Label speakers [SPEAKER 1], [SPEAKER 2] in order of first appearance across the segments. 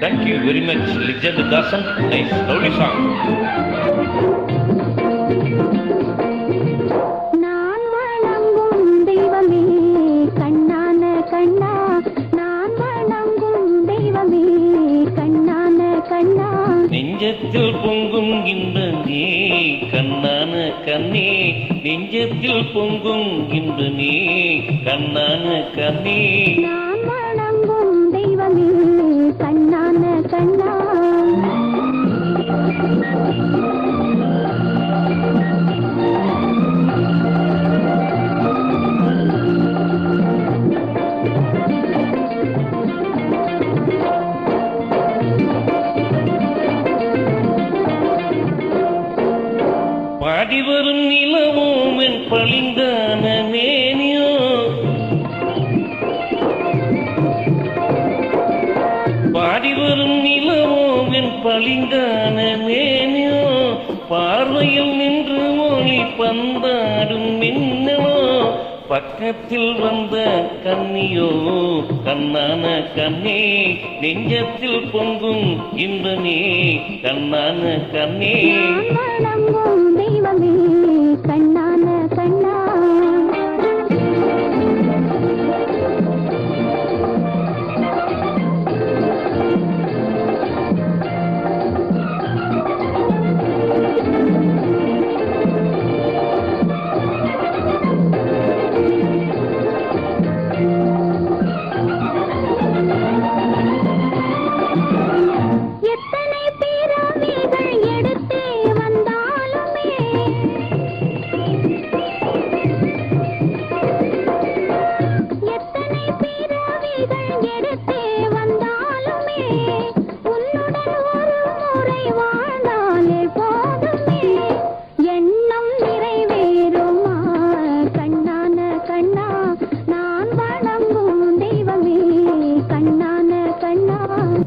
[SPEAKER 1] Thank you very much, Legend Dasan. Nice, lovely song. நெஞ்சத்தில் பொங்கும் இன்ப நீ கண்ணான கண்ணே நெஞ்சத்தில் பொங்கும் இன்ப நீ கண்ணான கண்ணே பாடி வரும் நிலவும் என் பளிங்கான மேனியோ. பாடி வரும் நிலவும் என் பளிங்கான மேனியோ. பார்வையில் நின்று ஒளி பந்தாடும் மின்னலோ பக்கத்தில் வந்த கண்ணியோ கண்ணான கண்ணே நெஞ்சத்தில் பொங்கும் இன்பனே கண்ணான கண்ணே.
[SPEAKER 2] தெய்வமே கண்ணான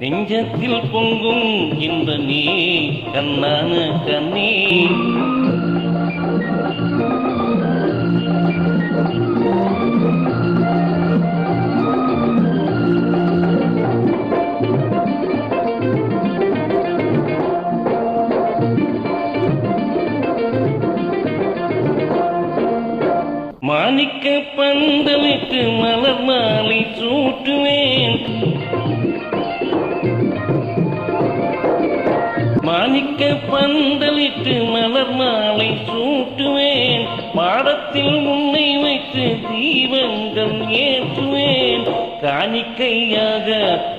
[SPEAKER 1] நெஞ்சத்தில் பொங்கும் இன்ப நீ கண்ணான கண்ணீ மாணிக்க பந்தலிட்டு மலர் மாலை சூட்டுவேன் மாணிக்க பந்தலிட்டு மலர் மாலை சூட்டுவேன். பாடத்தில் உன்னை வைத்து தீபங்கள் ஏற்றுவேன். காணிக்கையாக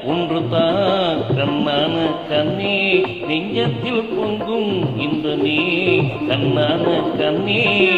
[SPEAKER 1] ஒன்று தான் கண்ணான கண்ணே. நெஞ்சத்தில் பொங்கும் இன்ப நீ கண்ணான கண்ணே.